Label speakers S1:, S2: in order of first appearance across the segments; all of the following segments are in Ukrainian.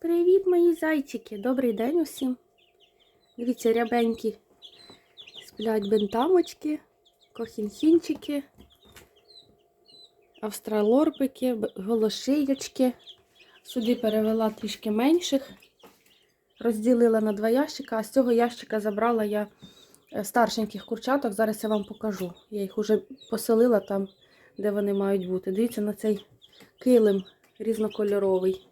S1: Привіт, мої зайчики! Добрий день усім. Дивіться, рябенькі сплять бентамочки, кохінхінчики, австралорпики, голошиючки. Сюди перевела трішки менших, розділила на два ящика, а з цього ящика забрала я е, старшеньких курчаток. Зараз я вам покажу. Я їх уже поселила там, де вони мають бути. Дивіться на цей килим різнокольоровий.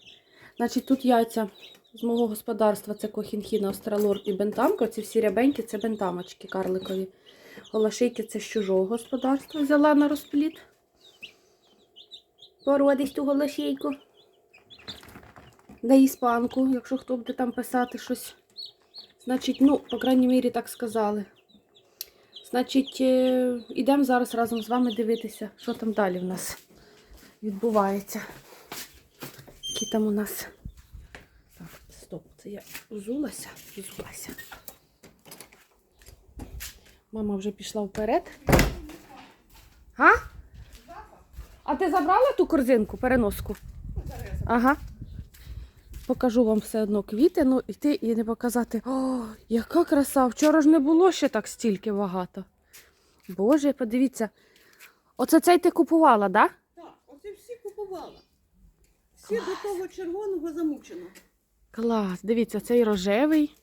S1: Значить, тут яйця з мого господарства це кохінхін, австралор і бентамка. Ці всі рябенькі це бентамочки карликові. Голошейки це з чужого господарства. Взяла на розпліт. Породисту голошейку. Да іспанку, якщо хто буде там писати щось. Значить, ну, по крайній мірі, так сказали. Значить, е, ідемо зараз разом з вами дивитися, що там далі в нас відбувається. Які там у нас. Так, стоп, це я взулася, взулася. Мама вже пішла вперед. А? А ти забрала ту корзинку, переноску? Ага. Покажу вам все одно квіти, ну йти і не показати. О, яка краса! Вчора ж не було ще так стільки багато. Боже, подивіться. Оце цей ти купувала, так? Да?
S2: Так, оце всі купувала. Всі до того червоного замучено.
S1: Клас, дивіться, цей рожевий,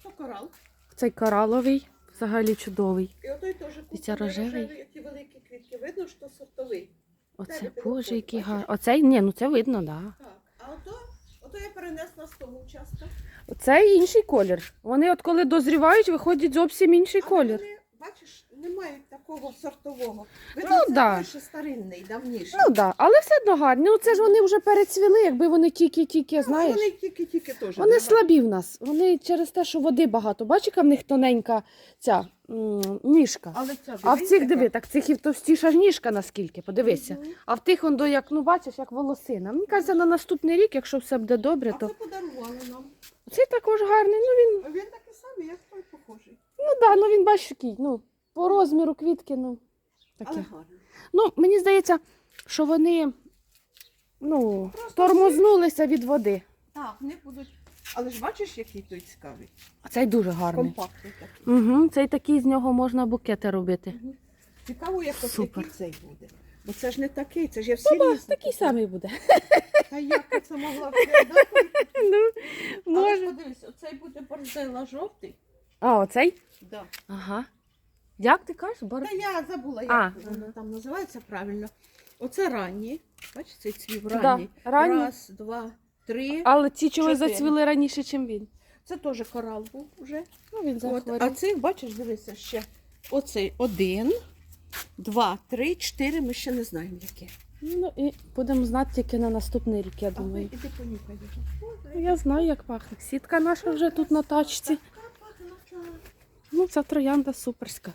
S2: Що корал?
S1: цей кораловий, взагалі чудовий.
S2: І отой теж купили
S1: рожевий.
S2: які великі квітки. Видно, що сортовий.
S1: Оце,
S2: Далі
S1: боже, який
S2: бачиш?
S1: гарний. Оцей, ні, ну це видно. Да.
S2: Так. А ото, ото я перенесла з того участка.
S1: Це інший колір. Вони от коли дозрівають, виходять зовсім інший
S2: Але
S1: колір.
S2: Вони, бачиш, не мають такого сортового.
S1: Ну,
S2: це
S1: да.
S2: більше старинний, давніший.
S1: Ну так, да. але все одно гарні. Ну це ж вони вже перецвіли, якби вони тільки-тільки,
S2: Ну,
S1: знаєш.
S2: Вони тільки-тільки теж.
S1: Вони
S2: нема.
S1: слабі в нас. Вони через те, що води багато. Бачиш, яка в них тоненька ця м, ніжка.
S2: Але ця,
S1: А в
S2: дивись,
S1: цих
S2: яка.
S1: диви, так цих і товстіша ж ніжка наскільки, подивися.
S2: Мгм.
S1: А в тих он до як, ну бачиш, як волосина. Мені кажеться, на наступний рік, якщо все буде добре,
S2: А
S1: то
S2: це подарували нам.
S1: цей також гарний. Ну він,
S2: Він такий самий, як той похожий.
S1: ну да, ну він бачиш який, ну, по розміру квітки, ну
S2: Але гарний.
S1: Ну, мені здається, що вони ну, тормознулися від води.
S2: Так, не будуть. Але ж бачиш, який той цікавий.
S1: А цей дуже гарний.
S2: Компактний такий.
S1: Угу, цей такий з нього можна букети робити.
S2: Мгм. Цікаво, як ось
S1: Супер.
S2: який цей буде. Бо це ж не такий, це ж я всі
S1: Баба,
S2: різні
S1: такий самий буде.
S2: Та як я це могла виглядати?
S1: Ну,
S2: Але ж
S1: може.
S2: подивись, оцей буде борзела жовтий.
S1: А, оцей?
S2: Да.
S1: Ага. Як ти кажеш? Бар...
S2: Та я забула, як
S1: А,
S2: воно там називається правильно. Оце ранні. Бачиш, цей цвів
S1: Да,
S2: ранній.
S1: ранній.
S2: Раз, два, три.
S1: Але ці чого
S2: Чотири.
S1: зацвіли раніше, ніж він.
S2: Це теж корал був уже.
S1: Ну, він
S2: От,
S1: захворів.
S2: а цих, бачиш, дивися, ще оцей один, два, три, чотири, ми ще не знаємо які.
S1: Ну і будемо знати тільки на наступний рік, я
S2: А ви
S1: думаю.
S2: іди понюхай.
S1: Ну, Я знаю, як пахне. Сітка наша вже тут на тачці. Ну, ця троянда суперська.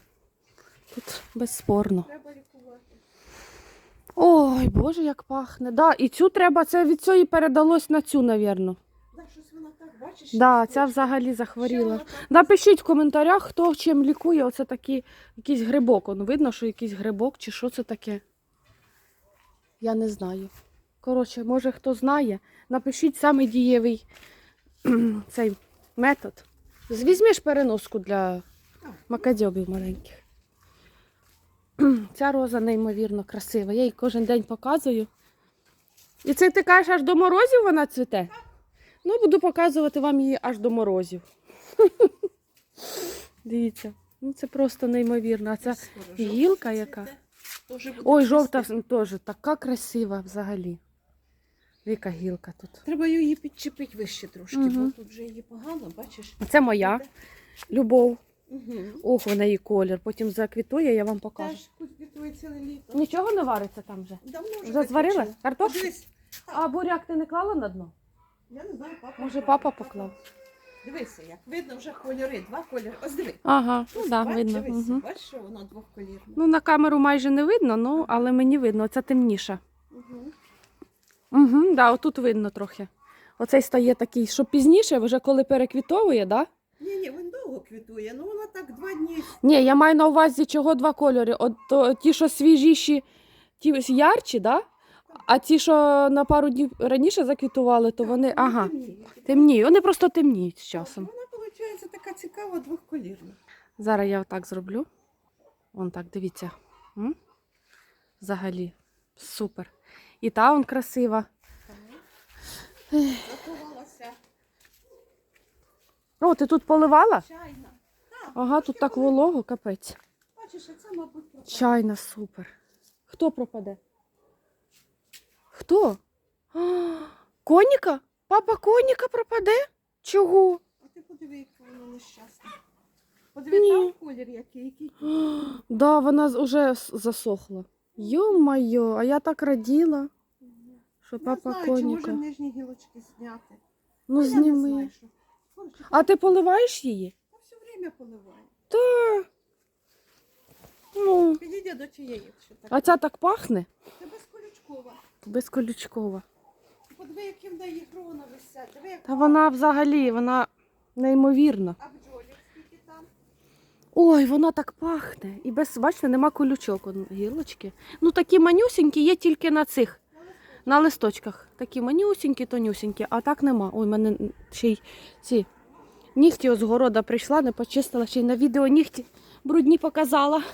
S1: Тут безспорно.
S2: Треба лікувати.
S1: Ой, Боже, як пахне. Да, і цю треба, це від цієї передалось на цю, навірно.
S2: Да, щось вона так, бачиш?
S1: Да, ця взагалі захворіла. Напишіть в коментарях, хто чим лікує. Оце такий якийсь грибок. Он видно, що якийсь грибок чи що це таке. Я не знаю. Коротше, може хто знає, напишіть самий дієвий цей метод. Візьмеш переноску для макадьобів маленьких. Ця роза неймовірно красива. Я її кожен день показую. І це ти кажеш, аж до морозів вона цвіте? Ну, буду показувати вам її аж до морозів. Дивіться, ну це просто неймовірно. А ця гілка яка. Ой, жовта теж така красива взагалі. Яка гілка тут.
S2: Треба її підчепити вище трошки,
S1: Мгм.
S2: бо тут вже її погано, бачиш?
S1: Це моя любов.
S2: Угу.
S1: Ох, в неї колір. Потім заквітує, я вам покажу.
S2: Теж квітує ціле літо.
S1: Нічого не вариться там вже.
S2: Давно вже
S1: Вже зварила? Картошку?
S2: Дивись,
S1: А буряк ти не клала на дно?
S2: я не знаю, папа.
S1: Може, папа поклав?
S2: Дивися, як видно вже кольори, два кольори. Ось диви.
S1: Ага, ну
S2: Ось,
S1: да,
S2: бач,
S1: видно.
S2: Дивися,
S1: Угу.
S2: бачиш, що воно двохколірне.
S1: Ну, на камеру майже не видно, ну, але мені видно, оця темніша.
S2: Угу.
S1: Угу, да, отут видно трохи. Оцей стає такий, що пізніше, вже коли переквітовує, да?
S2: Ні, ні, він квітує, ну воно так два дні.
S1: Ні, я маю на увазі, чого два кольори. От то, ті, що свіжіші, ті ось ярчі, да? А ті, що на пару днів раніше заквітували, то вони. Ага,
S2: темніють.
S1: темніють. Вони просто темніють з часом.
S2: Вона виходить така цікава двохколірна.
S1: Зараз я отак зроблю. Вон так, дивіться. М? Взагалі. Супер. І та он красива.
S2: Заховалася
S1: О, ти тут поливала?
S2: чайна. Так,
S1: Ага, тут так волого, капець.
S2: бачиш, а це, мабуть, пропала.
S1: Чайна, супер. Хто пропаде? Хто? А, Коніка? Папа коніка пропаде? Чого?
S2: А ти подиви, яке воно нещасне. Подиви,
S1: Ні.
S2: там колір який, який.
S1: Да, вона с- засохла. Йо-майо, а я так раділа, що
S2: Не
S1: папа
S2: знаю, чи може
S1: коніка.
S2: нижні гілочки зняти.
S1: Ну
S2: А я не
S1: зніми.
S2: знаю, що.
S1: А ти поливаєш її?
S2: та все время поливаю.
S1: Та. Ну.
S2: Підійди до тієї. Так.
S1: А ця так пахне?
S2: Це безколючкова.
S1: Безколючкова.
S2: Подиви, які в неї грона висять. Диви, як
S1: Та вона взагалі, вона неймовірна.
S2: А бджолі скільки там?
S1: Ой, вона так пахне. І без, бачите, нема колючок он, гілочки. Ну такі манюсінькі є тільки на цих, на листочках. Такі манюсінькі, тонюсінькі, а так нема. Ой, мене ще й ці нігті з прийшла, не почистила, ще й на відео нігті брудні показала.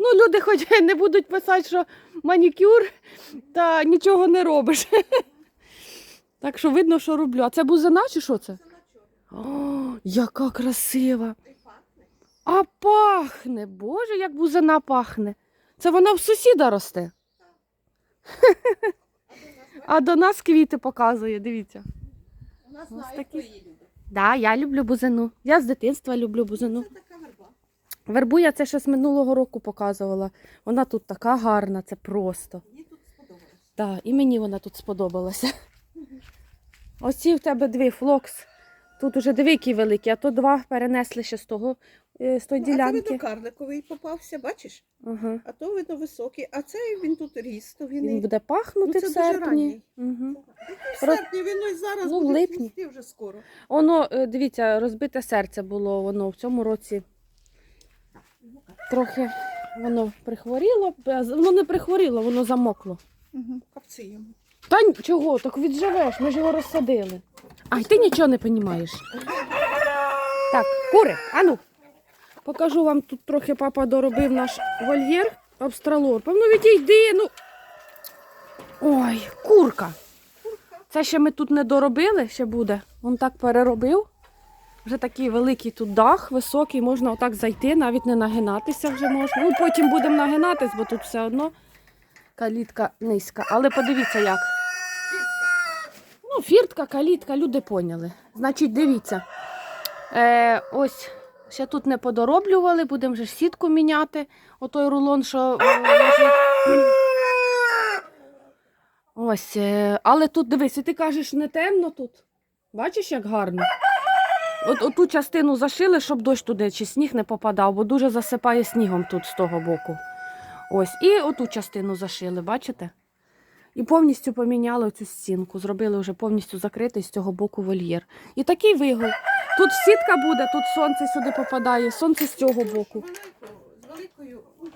S1: Ну, люди хоч не будуть писати, що манікюр та нічого не робиш. Так що видно, що роблю. А це бузина чи що це? О, яка красива! А пахне, боже, як бузина пахне. Це вона в сусіда росте.
S2: А до нас
S1: нас квіти показує, дивіться. ось
S2: знає,
S1: такі.
S2: її любить.
S1: Да, я люблю бузину. Я з дитинства люблю бузину.
S2: Це така верба.
S1: Вербу я це ще з минулого року показувала. Вона тут така гарна, це просто.
S2: Їй тут сподобалось.
S1: Так, і мені вона тут сподобалася. Ось ці в тебе дві флокс. Тут уже диви, які великі, а то два перенесли ще з того, з тої
S2: Ну, а це видно карликовий попався, бачиш?
S1: Ага.
S2: А то видно високий, а цей він тут ріс, то він,
S1: Він буде пахнути
S2: Ну, це
S1: в серпні.
S2: ранній.
S1: Угу.
S2: в серпні він ось зараз
S1: Ну,
S2: буде
S1: липні.
S2: вже скоро.
S1: Воно, е, дивіться, розбите серце було воно в цьому році. Трохи воно прихворіло, е, воно не прихворіло, воно замокло.
S2: Угу. Капці йому.
S1: Та чого, так відживеш, ми ж його розсадили. Ай, ти нічого не розумієш. Так, кури, ану. Покажу вам тут трохи папа доробив наш вольєр абстралорпом. Ну відійди, ну. Ой, курка. Це ще ми тут не доробили, ще буде. Він так переробив. Вже такий великий тут дах, високий, можна отак зайти, навіть не нагинатися вже можна. Ну, потім будемо нагинатись, бо тут все одно калітка низька. Але подивіться як. Ну, фіртка, калітка, люди поняли. Значить, дивіться. Е, ось ще тут не подороблювали, будемо вже сітку міняти. Отой рулон, що лежить. Ось. Е, але тут дивись, і ти кажеш, не темно тут. Бачиш, як гарно? От оту частину зашили, щоб дощ туди чи сніг не попадав, бо дуже засипає снігом тут з того боку. Ось. І оту частину зашили, бачите? І повністю поміняли цю стінку. Зробили вже повністю закритий з цього боку вольєр. І такий вигул. Тут сітка буде, тут сонце сюди попадає, сонце з цього боку.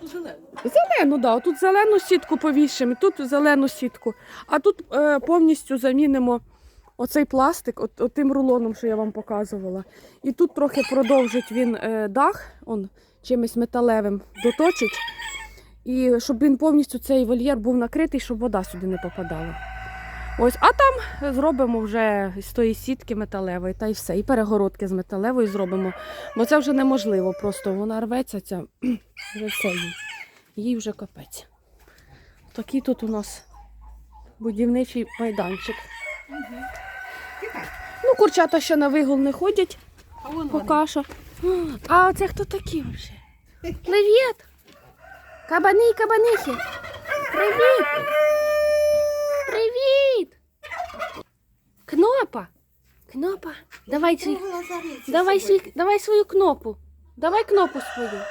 S2: Ну, зелену.
S1: Зелену, да. Тут зелену сітку повішимо, тут зелену сітку. А тут е, повністю замінимо оцей пластик, от, от тим рулоном, що я вам показувала. І тут трохи продовжить він е, дах, он чимось металевим доточить. І щоб він повністю цей вольєр був накритий, щоб вода сюди не попадала. Ось, а там зробимо вже з тої сітки металевої, та й все. І перегородки з металевої зробимо. Бо це вже неможливо, просто вона рветься, ця вже все їй. Їй вже капець. Такий тут у нас будівничий майданчик.
S2: Тікай.
S1: Ну, курчата ще на вигул не ходять, поки що. А це хто такі вже? Привіт! Кабани і кабанихи! Привіт! Привіт! Кнопа! Кнопа! Давай,
S2: зариця
S1: давай, свій, давай свою кнопу. Давай кнопу свою.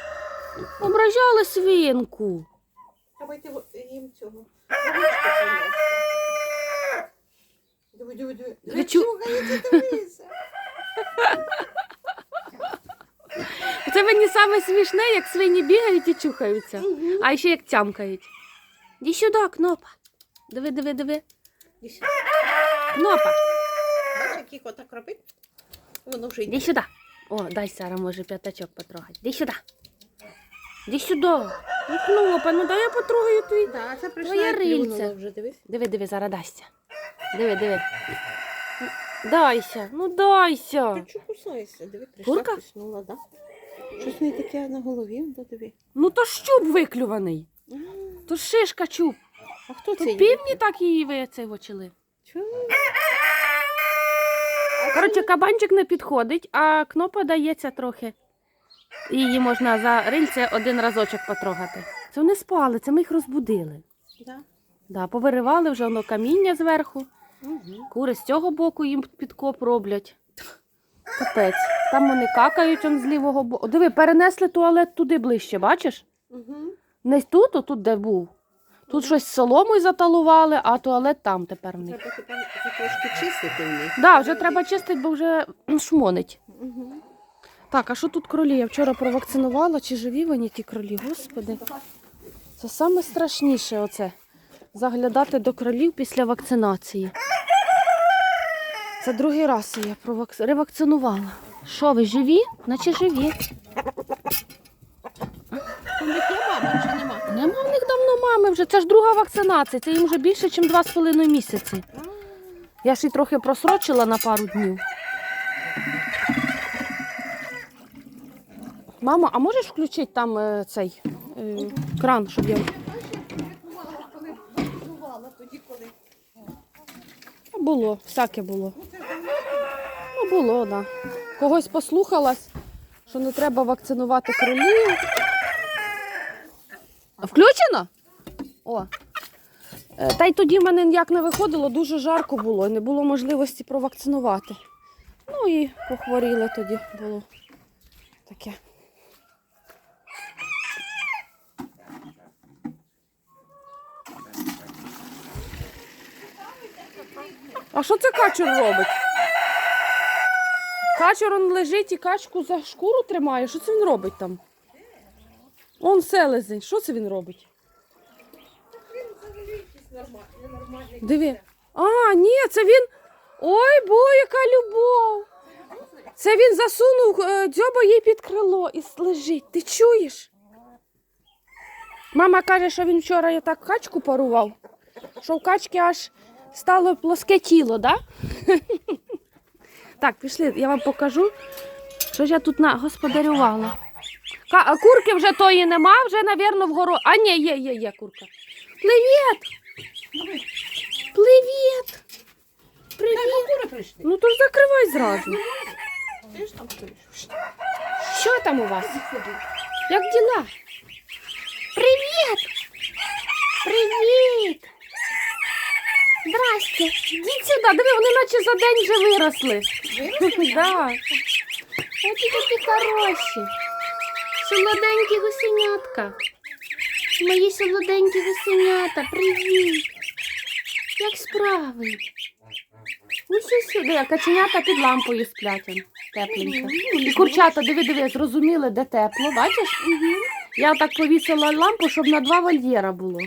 S1: Ображали свинку.
S2: Давайте їм цього. Диви, диви, диви.
S1: Ви чу- Це мені саме смішне, як свині бігають і чухаються. А ще як тямкають. Іди сюди, кнопа. Диви, диви, диви. Кнопа,
S2: як їх отак? Воно вже йде.
S1: іди сюди. О, дай Сара може п'ятачок потрогати. Іди сюди. Іди сюди. Ну, Кнопа, ну дай я потрогаю твій.
S2: Да, це прийшла
S1: Твоє
S2: і плюнула
S1: рильце.
S2: вже, дивись.
S1: Диви, диви, зараз дасться. Диви, диви. Дайся, ну дайся.
S2: Ти чого кусаєшся? Диви, прийшла,
S1: Курка?
S2: куснула, да? Щось не таке на голові, да, диви.
S1: Ну то щуп виклюваний.
S2: М,
S1: То шишка чуб.
S2: А хто
S1: То
S2: це?
S1: півні так її вицевочили.
S2: Чого?
S1: Коротше, кабанчик не підходить, а кнопа дається трохи. І її можна за рильце один разочок потрогати. Це вони спали, це ми їх розбудили.
S2: Да.
S1: Да, повиривали вже воно каміння зверху.
S2: Угу.
S1: Кури з цього боку їм підкоп роблять. Капець. Там вони какають он з лівого боку. Диви, перенесли туалет туди ближче, бачиш?
S2: Угу.
S1: Не тут, а тут де був. Тут щось соломою заталували, а туалет там тепер в них.
S2: Треба тепер трошки чистити в них.
S1: Да, вже треба чистити, бо вже шмонить.
S2: Угу.
S1: Так, а що тут кролі? Я вчора провакцинувала, чи живі вони ті кролі? Господи. Це саме страшніше оце. Заглядати до кролів після вакцинації. Це другий раз я провакц... ревакцинувала. Що ви живі? Наче живі.
S2: У них є мама, чи нема?
S1: Нема в них мами вже. Це ж друга вакцинація. Це їм вже більше, ніж два з половиною місяці. Я ж і трохи просрочила на пару днів. Мама, а можеш включити там е, цей е, кран, щоб я. Було, всяке було. Ну, було, так. Да. Когось послухалась, що не треба вакцинувати кролів. Включено? О. Е, Та й тоді в мене ніяк не виходило, дуже жарко було, не було можливості провакцинувати. Ну і похворіли тоді було таке. А що це качур робить? Качур он лежить і качку за шкуру тримає. Що це він робить там? Он селезень. Що це він робить? Диви. А, ні, це він. Ой, бо, яка любов. Це він засунув е, дзьоба їй під крило і лежить. Ти чуєш? Мама каже, що він вчора я так качку парував, що в качки аж стало плоске тіло, да? Так, пішли, я вам покажу, що ж я тут господарювала. А курки вже тої нема, вже, навірно, вгору. А ні, є, є, є курка. Привіт! Привіт! Привіт! Ну то ж закривай зразу.
S2: Ти ж там стоїш.
S1: Що там у вас? Як діла? Привіт! Привіт! Здрасте! Йдіть сюди, диви, вони наче за день вже виросли. Да. Оті такі хороші. Солоденькі гусенятка. Мої солоденькі весенята, привіт. Як справи? Ось сюди, а каченята під лампою сплять. Тепленько. І курчата, диви, диви, зрозуміли, де тепло, бачиш? Я так повісила лампу, щоб на два вольєра було.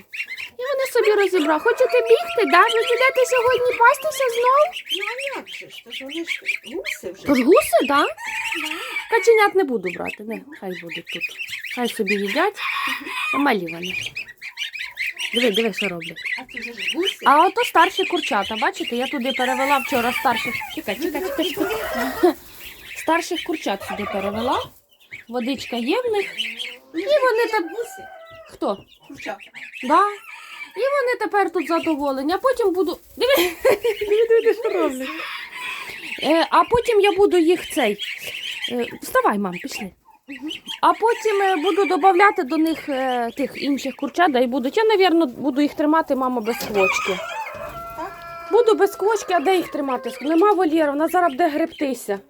S1: І вони собі розібрали. Хочете бігти, да? Ви підете сьогодні пастися знов?
S2: Ну, а як же ж? Тож вони ж гуси вже.
S1: Тож гуси, да? Каченят не буду брати, не, хай будуть тут. Хай собі їдять. Малі вони. Диви, диви, що роблять.
S2: А це вже ж гуси.
S1: А ото старші курчата, бачите, я туди перевела вчора старших. Чекай, чекай, чекай, чекай. Старших курчат сюди перевела. Водичка є в них. І вони там.
S2: гуси.
S1: Хто?
S2: Курчата.
S1: Да. І вони тепер тут задоволені. А потім буду. Диви, диви, диви, що роблять. Е, а потім я буду їх цей. Е, вставай, мам, пішли. А потім е, буду додати до них тих інших курчат, да, і будуть. Я, напевно, буду їх тримати, мама, без квочки. Буду без квочки, а де їх тримати? Нема вольєра, вона зараз буде гребтися.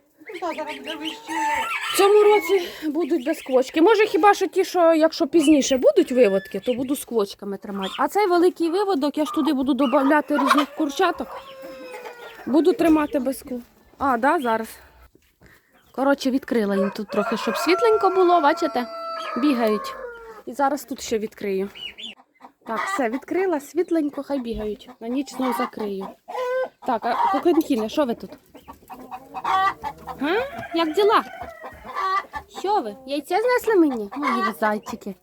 S1: В цьому році будуть без квочки. Може, хіба що ті, що якщо пізніше будуть виводки, то буду з тримати. А цей великий виводок, я ж туди буду додати різних курчаток. Буду тримати без квочки. А, да, зараз. Коротше, відкрила їм тут трохи, щоб світленько було, бачите? Бігають. І зараз тут ще відкрию. Так, все, відкрила, світленько, хай бігають. На ніч знову закрию. Так, а коконкіне, що ви тут? А? Як діла? Що ви? Яйце знесли мені? Мої зайчики.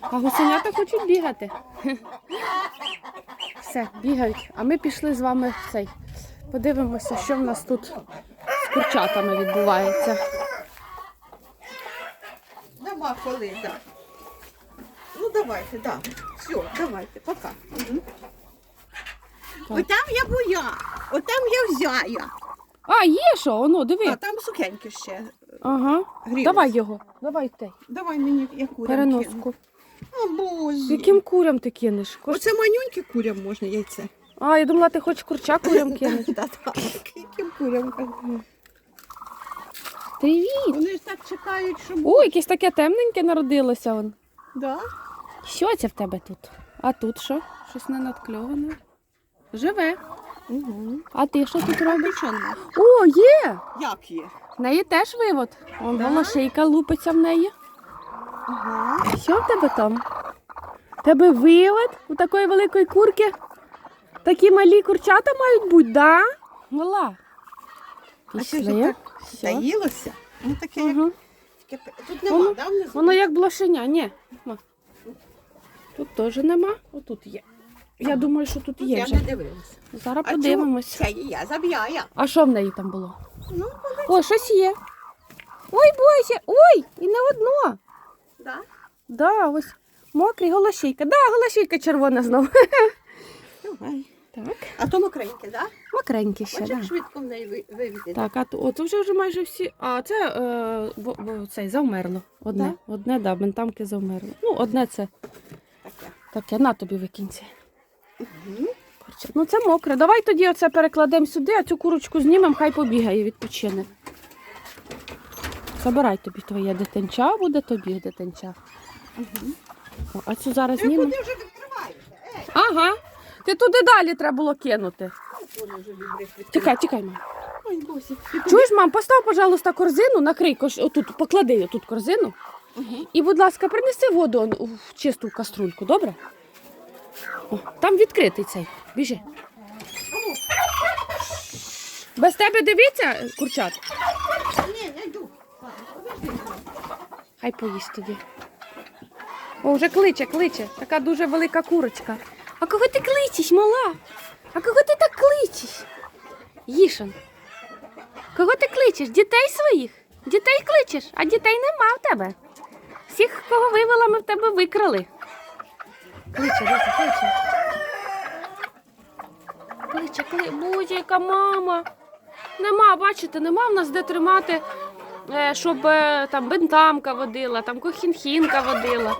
S1: А гусенята хочуть бігати. Все, бігають. А ми пішли з вами в цей. Подивимося, що в нас тут з курчатами відбувається.
S2: Нема коли, так. Да. Ну давайте, так. Да. Все, давайте, пока. Угу. Ой, там я буя, от там я взяя.
S1: А, є що? Воно, диви.
S2: А там сухеньке ще.
S1: Ага.
S2: Грілось.
S1: Давай його. Давай той.
S2: Давай мені яку курям
S1: Переноску.
S2: О, Боже.
S1: Яким курям ти кинеш? Кош-
S2: Оце манюньке курям можна яйце.
S1: А, я думала, ти хочеш курча курям
S2: да. Яким курям?
S1: Привіт!
S2: Вони ж так чекають, щоб...
S1: О, якесь таке темненьке народилося. Он.
S2: Да?
S1: Що це в тебе тут? А тут що? Щось не надкльоване. Живе.
S2: Угу.
S1: А ти що тут робиш? О, є!
S2: Як є?
S1: В неї теж вивод. Вон
S2: Да?
S1: волошейка лупиться в неї.
S2: Ага.
S1: Що в тебе там? В Тебе вивод у такої великої курки? Такі малі курчата мають бути, да? Мала.
S2: А що
S1: Пішли.
S2: так таїлося? Ну таке.
S1: Угу.
S2: Тут нема,
S1: Воно-
S2: да, внизу?
S1: Воно як блошеня, ні. Тут теж нема, отут є. Я думаю, що тут є
S2: я
S1: вже.
S2: не дивилася.
S1: Зараз
S2: А
S1: подивимось.
S2: Це я заб'яя.
S1: А що в неї там було?
S2: Ну,
S1: О, щось є. Ой, Боже, ой, і не одно.
S2: да.
S1: Да, ось мокрий голошейка. Да, голошейка червона знову.
S2: Давай.
S1: Так.
S2: А то мокреньке, да?
S1: Мокренький ще,
S2: Бачиш,
S1: да.
S2: як швидко в неї ви- вивіде.
S1: Так, а то от вже вже майже всі. А це е, бо, бо, цей завмерло. Одне. Одне, да, бентамки завмерло. Ну, одне це
S2: Таке.
S1: таке, на тобі викинься.
S2: Угу.
S1: Ну це мокре. Давай тоді оце перекладемо сюди, а цю курочку знімемо, хай побігає, відпочине. Забирай тобі твоє дитинча, буде тобі дитинча. О, а цю зараз знімемо.
S2: куди вже відкриваєшся? Ей,
S1: Ага. Ти туди далі треба було кинути. Тікай, тікай, мам.
S2: Ой, Босі.
S1: Чуєш, мам, постав, пожалуйста, корзину, накрий кош... отут, поклади отут корзину.
S2: Мгм.
S1: І, будь ласка, принеси воду он, в чисту каструльку, добре? О, там відкритий цей. Біжи. Без тебе дивіться, курчат?
S2: Ні, не йду.
S1: Хай поїсть тоді. О, вже кличе, кличе. Така дуже велика курочка. А кого ти кличеш, мала? А кого ти так кличеш? Їшан. Кого ти кличеш? Дітей своїх? Дітей кличеш, а дітей нема в тебе. Всіх, кого вивела, ми в тебе викрали. Кличе, кличе, кличе. Кличе, кличе. Боже, яка мама. Нема, бачите, нема в нас де тримати е, щоб е, там бентамка водила, там кохінхінка водила.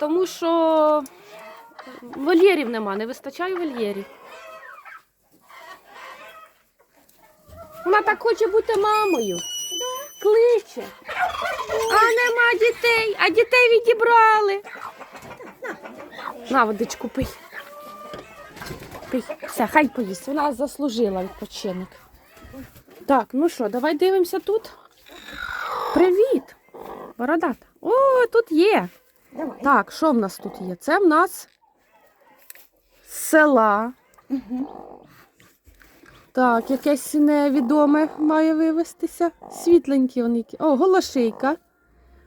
S1: Тому що вольєрів нема, не вистачає вольєрів. Вона так хоче бути мамою. Кличе. А нема дітей, а дітей відібрали. На водичку пий. Пий. Все, хай поїсть. Вона заслужила відпочинок. Так, ну що, давай дивимося тут. Привіт! Бородата. О, тут є.
S2: Давай.
S1: Так, що в нас тут є? Це в нас села.
S2: Угу.
S1: Так, якесь невідоме має вивестися. Світленькі вони. О, голошийка.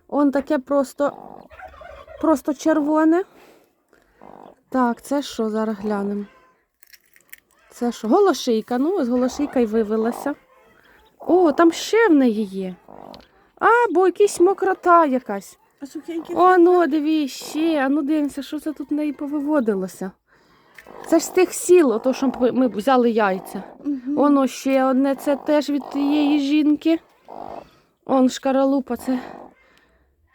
S1: Он таке просто, просто червоне. Так, це що зараз глянемо? Це що? Голошийка. Ну, ось голошийка й вивелася. О, там ще в неї є. А, бо якась мокрота якась.
S2: А сухенькі?
S1: О, ну диві, ще. А ну дивимося, що це тут в неї повиводилося. Це ж з тих сіл, ото, що ми- взяли яйця.
S2: Угу.
S1: Воно ще одне, це теж від тієї жінки. Он шкаралупа, це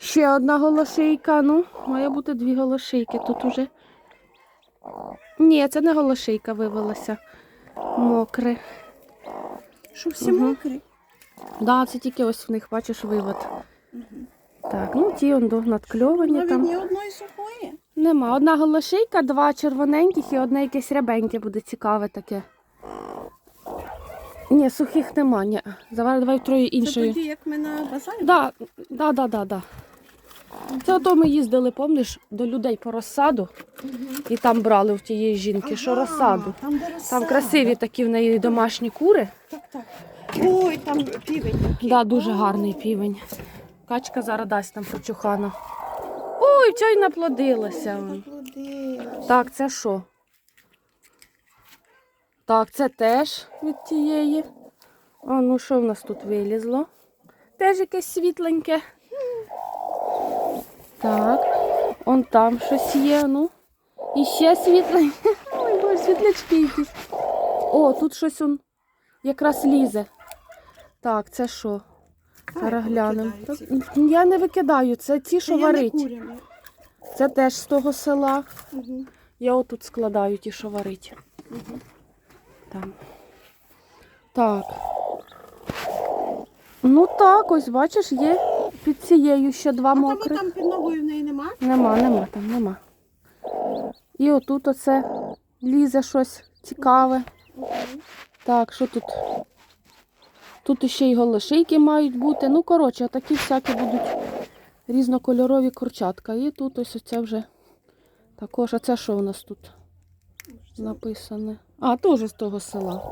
S1: ще одна голошейка. Ну, має бути дві голошейки тут уже. Ні, це не голошейка вивелася. Мокре.
S2: Що всі
S1: Мгм.
S2: мокрі?
S1: Да, це тільки ось в них, бачиш, вивод. Так, ну ті он надкльовані
S2: Навіть
S1: там.
S2: ні одної сухої.
S1: Нема. Одна голошейка, два червоненьких і одне якесь рябеньке буде цікаве таке. Ні, сухих нема, ні. Давай, давай троє
S2: Це тоді, як ми на базарі?
S1: Да, да, да, да, да. Це ото ми їздили, помниш, до людей по розсаду, і там брали в тієї жінки, що
S2: Ага,
S1: розсаду.
S2: Там, де
S1: Там
S2: розсада.
S1: красиві такі в неї домашні кури.
S2: Так, так. Ой, там півень такий.
S1: Да, дуже гарний півень. Качка зараз дасть нам прочухана. Ой, чай наплодилася.
S2: Заплодилась.
S1: Так, це що? Так, це теж від тієї. А ну що в нас тут вилізло? Теж якесь світленьке. Так, он там щось є, ну. І ще світленьке. Ой, боже, світлячки якісь. О, тут щось он якраз лізе. Так, це що? Зараз глянемо. Я не викидаю, це ті, що
S2: Це
S1: варить. Це теж з того села.
S2: Мгм.
S1: Я отут складаю ті, що варить.
S2: Мгм.
S1: Там. Так. Ну так, ось бачиш, є під цією ще два
S2: А тому там під ногою в неї нема?
S1: Нема, нема там, нема. І отут оце лізе щось цікаве. Так, що тут? Тут ще й голошейки мають бути. Ну, коротше, такі всякі будуть різнокольорові курчатка. І тут ось оце вже також. А це що у нас тут написане? А, теж з того села.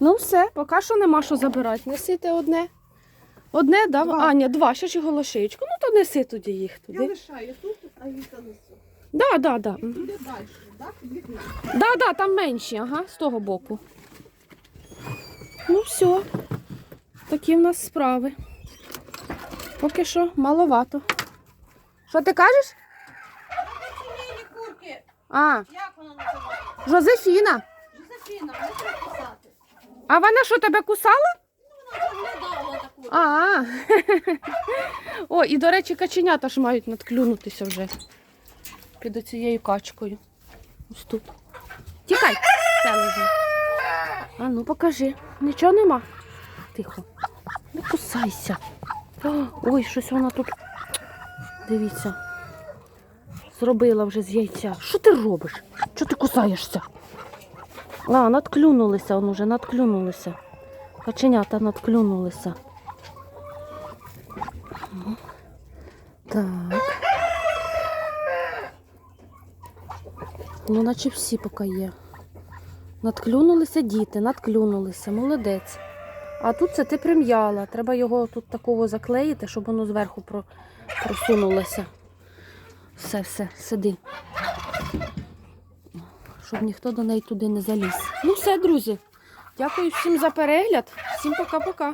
S1: Ну, все, поки що нема що забирати. Несите одне. Одне, да?
S2: Два.
S1: А, ні, два, ще ж і голошеєчку. Ну, то неси тоді їх
S2: Я
S1: туди.
S2: лишаю тут, а їх занесу.
S1: Да, да, да. Мгм.
S2: туди далі, так? Бігну.
S1: Да, да, там менші, ага, з того боку. Ну, все. Такі в нас справи. Поки що маловато. Що ти кажеш?
S2: Цієї курки,
S1: А,
S2: як вона називається?
S1: Жозефіна.
S2: Жозефіна, не треба писати.
S1: А вона що тебе кусала?
S2: Вона заглядала.
S1: А. О, і до речі, каченята ж мають надклюнутися вже під цією качкою. Ось тут. Тікай. А ну покажи. Нічого нема. Тихо. Не кусайся. Ой, щось вона тут. Дивіться. Зробила вже з яйця. Що ти робиш? Чого ти кусаєшся? А, надклюнулися, он уже надклюнулися. Каченята надклюнулися. Так. Ну, наче всі поки є. Надклюнулися діти, надклюнулися, молодець. А тут це ти прим'яла. Треба його тут такого заклеїти, щоб воно зверху про- просунулося. Все, все, сиди. Щоб ніхто до неї туди не заліз. Ну все, друзі. Дякую всім за перегляд. Всім пока-пока.